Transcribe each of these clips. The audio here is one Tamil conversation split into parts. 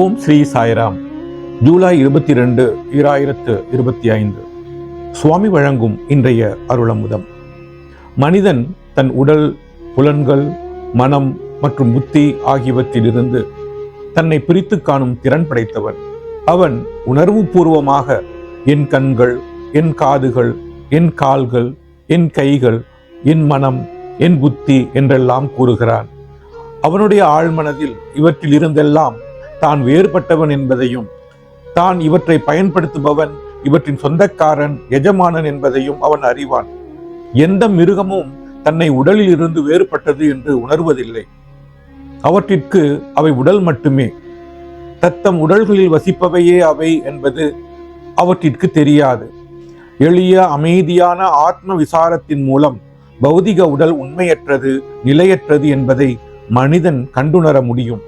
ஓம் ஸ்ரீ சாய்ராம். ஜூலை இருபத்தி ரெண்டு ஈராயிரத்து இருபத்தி ஐந்து சுவாமி வழங்கும் இன்றைய அருளமுதம். மனிதன் தன் உடல் புலன்கள் மனம் மற்றும் புத்தி ஆகியவற்றிலிருந்து தன்னை பிரித்து காணும் திறன் படைத்தவன். அவன் உணர்வுபூர்வமாக என் கண்கள் என் காதுகள் என் கால்கள் என் கைகள் என் மனம் என் புத்தி என்றெல்லாம் கூறுகிறான். அவனுடைய ஆழ்மனதில் இவற்றில் இருந்தெல்லாம் தான் வேறுபட்டவன் என்பதையும் தான் இவற்றை பயன்படுத்துபவன் இவற்றின் சொந்தக்காரன் எஜமானன் என்பதையும் அவன் அறிவான். எந்த மிருகமும் தன்னை உடலில் இருந்து வேறுபட்டது என்று உணர்வதில்லை. அவற்றிற்கு அவை உடல் மட்டுமே. தத்தம் உடல்களில் வசிப்பவையே அவை என்பது அவற்றிற்கு தெரியாது. எளிய அமைதியான ஆத்ம விசாரத்தின் மூலம் பௌதிக உடல் உண்மையற்றது நிலையற்றது என்பதை மனிதன் கண்டுணர முடியும்.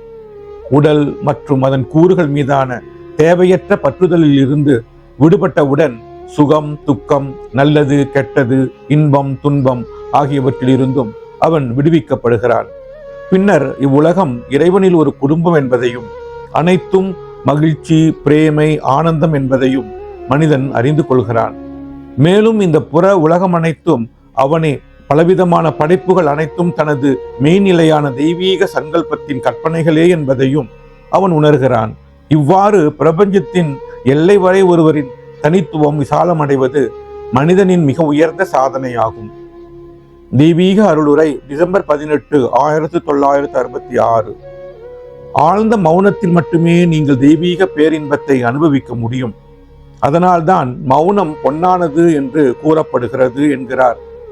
உடல் மற்றும் அதன் கூறுகள் மீதான தேவையற்ற பற்றுதலில் இருந்து விடுபட்டவுடன் சுகம் துக்கம் நல்லது கெட்டது இன்பம் துன்பம் ஆகியவற்றிலிருந்தும் அவன் விடுவிக்கப்படுகிறான். பின்னர் இவ்வுலகம் இறைவனில் ஒரு குடும்பம் என்பதையும் அனைத்தும் மகிழ்ச்சி பிரேமை ஆனந்தம் என்பதையும் மனிதன் அறிந்து கொள்கிறான். மேலும் இந்த புற உலகம் அனைத்தும் அவனே பலவிதமான படைப்புகள் அனைத்தும் தனது மெய்நிலையான தெய்வீக சங்கல்பத்தின் கற்பனைகளே என்பதையும் அவன் உணர்கிறான். இவ்வாறு பிரபஞ்சத்தின் எல்லை வரை ஒருவரின் தனித்துவம் விசாலமடைவது மனிதனின் மிக உயர்ந்த சாதனையாகும். தெய்வீக அருளுரை டிசம்பர் பதினெட்டு ஆயிரத்தி தொள்ளாயிரத்தி அறுபத்தி ஆறு. ஆழ்ந்த மௌனத்தில் மட்டுமே நீங்கள் தெய்வீக பேரின்பத்தை அனுபவிக்க முடியும். அதனால்தான் மௌனம் பொன்னானது என்று கூறப்படுகிறது என்கிறார்.